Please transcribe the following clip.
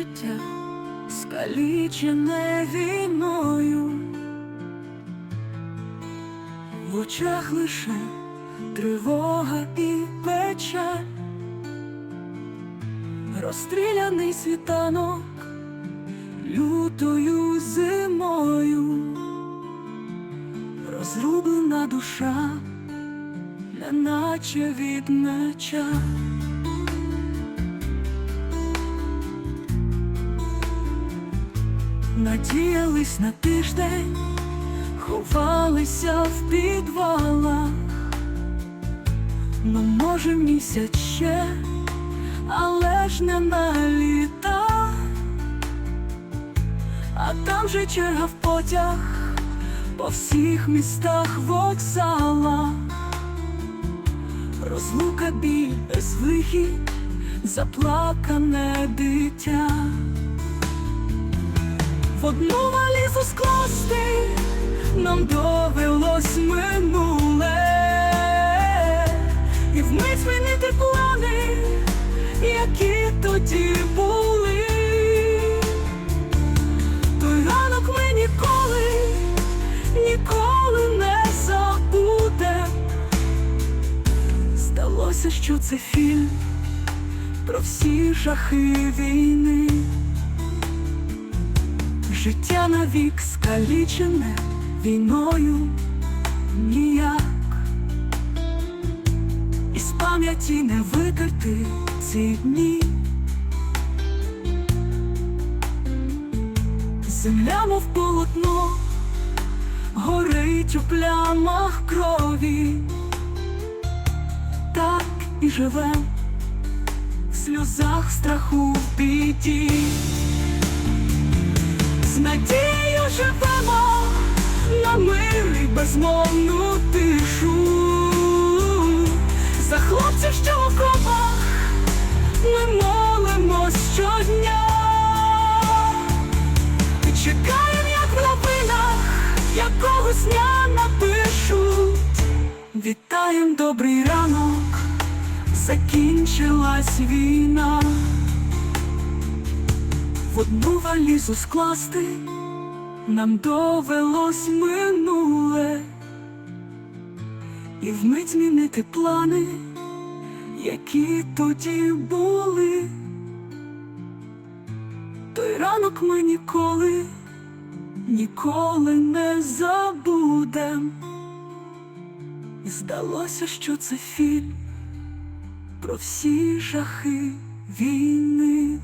життя, скалічене війною, в очах лише тривога і печаль, розстріляний світанок лютою зимою, розрублена душа, неначе від меча. Надіялись на тиждень, ховалися в підвалах, ну може місяць ще, але ж не на літа, а там же черга в потяг по всіх містах вокзалах, розлука біль безвихідь, заплакане дитя одну валізу скласти нам довелось минуле і вмить змінити плани, які тоді були. Той ранок ми ніколи, ніколи не забудем. Здалося, що це фільм про всі жахи війни. Життя навік скалічене війною ніяк, із пам'яті не витерти ці дні. Земля, мов полотно, горить у плямах крові, так і живем в сльозах страху в біді. З надією живемо на мир і безмовну тишу. За хлопців, що в окопах ми молимось щодня. І чекаємо, як в новинах якогось дня напишуть. Вітаєм добрий ранок, закінчилась війна одну валізу скласти нам довелось минуле і вмить змінити плани, які тоді були. Той ранок ми ніколи, ніколи не забудем. І здалося, що це фільм про всі жахи війни.